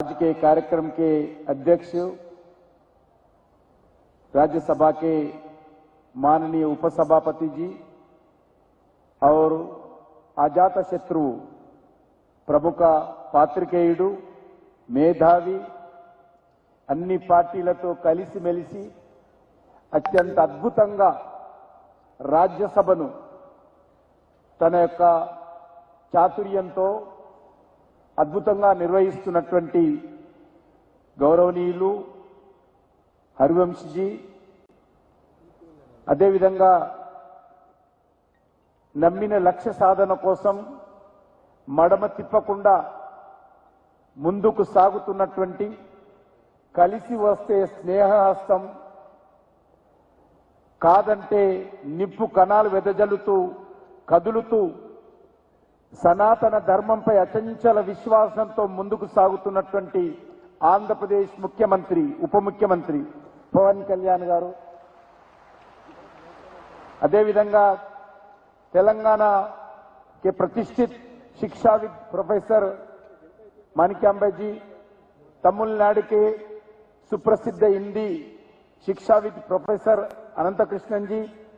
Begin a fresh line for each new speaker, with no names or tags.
आज के कार्यक्रम के अध्यक्ष राज्यसभा के माननीय उपसभापति जी और అజాత శత్రువు ప్రముఖ పాత్రికేయుడు మేధావి అన్ని పార్టీలతో కలిసిమెలిసి అత్యంత అద్భుతంగా రాజ్యసభను తన యొక్క చాతుర్యంతో అద్భుతంగా నిర్వహిస్తున్నటువంటి గౌరవనీయులు హరివంశజీ అదేవిధంగా నమ్మిన లక్ష్య సాధన కోసం మడమ తిప్పకుండా ముందుకు సాగుతున్నటువంటి కలిసి వస్తే స్నేహహస్తం కాదంటే నిప్పు కణాలు వెదజల్లుతూ కదులుతూ సనాతన ధర్మంపై అచంచల విశ్వాసంతో ముందుకు సాగుతున్నటువంటి ఆంధ్రప్రదేశ్ ముఖ్యమంత్రి ఉప ముఖ్యమంత్రి పవన్ కళ్యాణ్ గారు అదేవిధంగా తెలంగాణ के प्रतिष्ठित शिक्षाविद प्रोफेसर मानिक्यांबे जी तमिलनाडु के सुप्रसिद्ध हिंदी शिक्षाविद प्रोफेसर अनंत कृष्णन जी